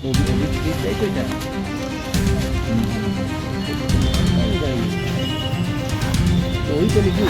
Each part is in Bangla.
몸이 이렇게 세져있잖아 너희 걸리고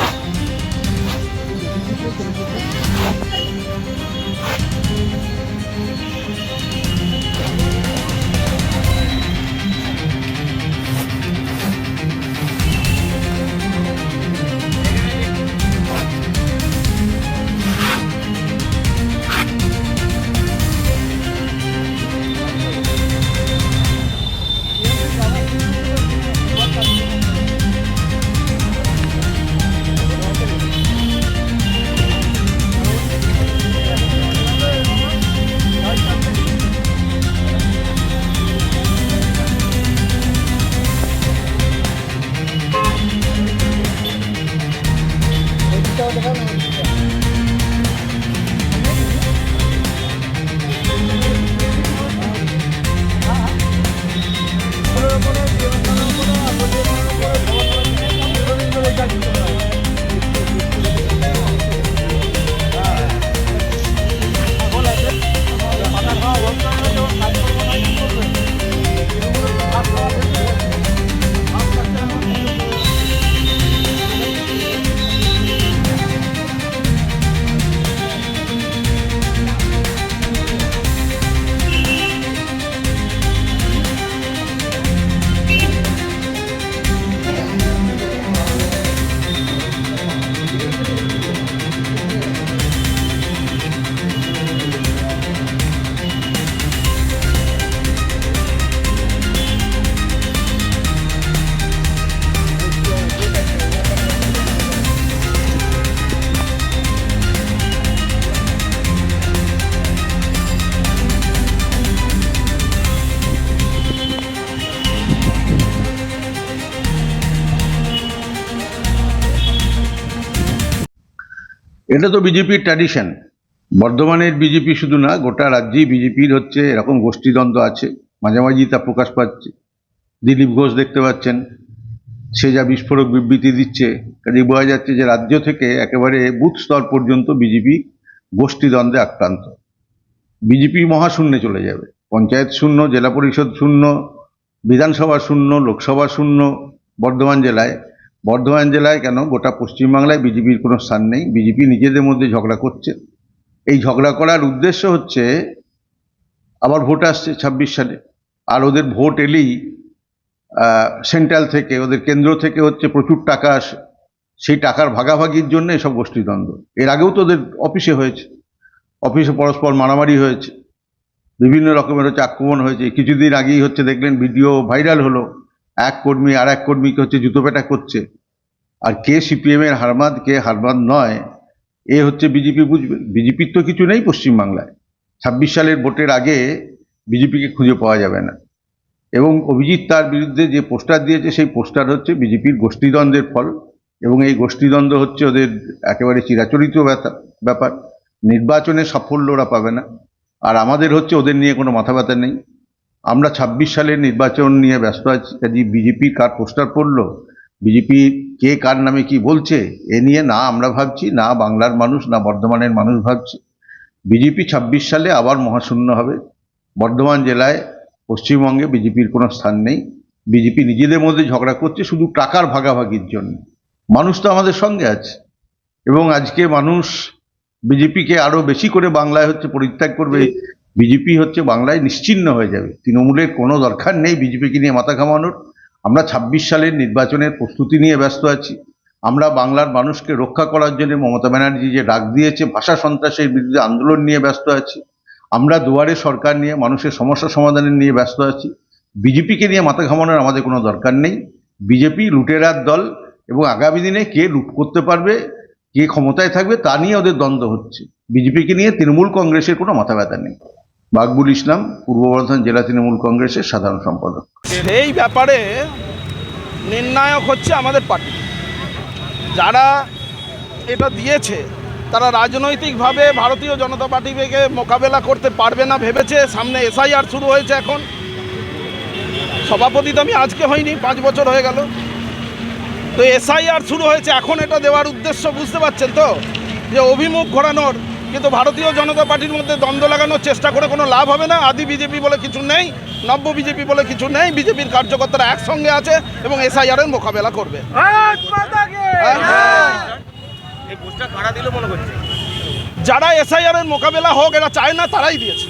এটা তো বিজেপির ট্র্যাডিশন বর্ধমানের বিজেপি শুধু না, গোটা রাজ্যেই বিজেপির হচ্ছে এরকম গোষ্ঠীদ্বন্দ্ব আছে। মাঝামাঝি তা প্রকাশ পাচ্ছে। দিলীপ ঘোষ দেখতে পাচ্ছেন। সে যা বিস্ফোরক বিবৃতি দিচ্ছে কাজে বোঝা যাচ্ছে যে রাজ্য থেকে একেবারে বুথ স্তর পর্যন্ত বিজেপি গোষ্ঠীদ্বন্দ্বে আক্রান্ত। বিজেপি মহাশূন্যে চলে যাবে। পঞ্চায়েত শূন্য, জেলা পরিষদ শূন্য, বিধানসভা শূন্য, লোকসভা শূন্য, বর্ধমান জেলায় বর্ধমান জেলায় কেন? গোটা পশ্চিমবাংলায় বিজেপির কোনো স্থান নেই। বিজেপি নিজেদের মধ্যে ঝগড়া করছে। এই ঝগড়া করার উদ্দেশ্য হচ্ছে, আবার ভোট আসছে ছাব্বিশ সালে। আর ওদের ভোট এলেই সেন্ট্রাল থেকে, ওদের কেন্দ্র থেকে হচ্ছে প্রচুর টাকা আসে। সেই টাকার ভাগাভাগির জন্য এসব গোষ্ঠীদ্বন্দ্ব এর আগেও তো ওদের অফিসে হয়েছে। অফিসে পরস্পর মারামারি হয়েছে। বিভিন্ন রকমের হচ্ছে আক্রমণ হয়েছে। কিছুদিন আগেই হচ্ছে দেখলেন ভিডিও ভাইরাল হলো। এক কর্মী আর এক কর্মীকে হচ্ছে জুতোপেটা করছে। আর কে সিপিএম এর হারমাদ, কে হারমাদ নয়, এ হচ্ছে বিজেপি বুঝবে। বিজেপির তো কিছু নেই পশ্চিমবাংলায়। ছাব্বিশ সালের ভোটের আগে বিজেপিকে খুঁজে পাওয়া যাবে না। এবং অভিজিৎ তার বিরুদ্ধে যে পোস্টার দিয়েছে, সেই পোস্টার হচ্ছে বিজেপির গোষ্ঠীদ্বন্দ্বের ফল। এবং এই গোষ্ঠীদ্বন্দ্ব হচ্ছে ওদের একেবারে চিরাচরিত ব্যাপার। নির্বাচনে সাফল্য ওরা পাবে না। আর আমাদের হচ্ছে ওদের নিয়ে কোনো মাথা ব্যথা নেই। আমরা ছাব্বিশ সালের নির্বাচন নিয়ে ব্যস্ত আছি, কাজে বিজেপি কার পোস্টার পড়ল? বিজেপি কে কার নামে কি বলছে? এ নিয়ে না আমরা ভাবছি, না বাংলার মানুষ, না বর্ধমানের মানুষ ভাবছে। বিজেপি ছাব্বিশ সালে আবার মহাশূন্য হবে। বর্ধমান জেলায় পশ্চিমবঙ্গে বিজেপির কোনো স্থান নেই। বিজেপি নিজেদের মধ্যে ঝগড়া করছে শুধু টাকার ভাগাভাগির জন্য। মানুষ তো আমাদের সঙ্গে আছে। এবং আজকে মানুষ বিজেপিকে আরও বেশি করে বাংলায় হচ্ছে পরিত্যাগ করবে। বিজেপি হচ্ছে বাংলায় নিশ্চিহ্ন হয়ে যাবে। তৃণমূলের কোনো দরকার নেই বিজেপিকে নিয়ে মাথা ঘামানোর। আমরা ছাব্বিশ সালের নির্বাচনের প্রস্তুতি নিয়ে ব্যস্ত আছি। আমরা বাংলার মানুষকে রক্ষা করার জন্য মমতা ব্যানার্জি যে ডাক দিয়েছে, ভাষা সন্ত্রাসের বিরুদ্ধে আন্দোলন নিয়ে ব্যস্ত আছি। আমরা দুয়ারে সরকার নিয়ে, মানুষের সমস্যা সমাধানের নিয়ে ব্যস্ত আছি। বিজেপিকে নিয়ে মাথা ঘামানোর আমাদের কোনো দরকার নেই। বিজেপি লুটেরার দল এবং আগামী দিনে কে লুট করতে পারবে, কে ক্ষমতায় থাকবে তা নিয়ে ওদের দ্বন্দ্ব হচ্ছে। বিজেপিকে নিয়ে তৃণমূল কংগ্রেসের কোনো মাথা ব্যথা নেই। বাকবুল ইসলাম, পূর্ব বর্ধমান জেলা তৃণমূল কংগ্রেসের সাধারণ সম্পাদক। এই ব্যাপারে নির্ণায়ক হচ্ছে আমাদের পার্টি। যারা এটা দিয়েছে, তারা রাজনৈতিকভাবে ভারতীয় জনতা পার্টি থেকে মোকাবেলা করতে পারবে না ভেবেছে, সামনে এসআইআর শুরু হয়েছে এখন। সভাপতি তো আমি আজকে হয়নি, পাঁচ বছর হয়ে গেল। তো এসআইআর শুরু হয়েছে, এখন এটা দেওয়ার উদ্দেশ্য বুঝতে পারছেন তো? যে অভিমুখ ঘোরানোর কিন্তু ভারতীয় জনতা পার্টির মধ্যে দ্বন্দ্ব লাগানোর চেষ্টা করে কোনো লাভ হবে না। আদি বিজেপি বলে কিছু নেই নব্য বিজেপি বলে কিছু নেই বিজেপির কার্যকর্তারা একসঙ্গে আছে এবং এসআইআর এর মোকাবেলা করবে। মনে করছে যারা এসআইআর এর মোকাবেলা হোক এরা চায় না তারাই দিয়েছে।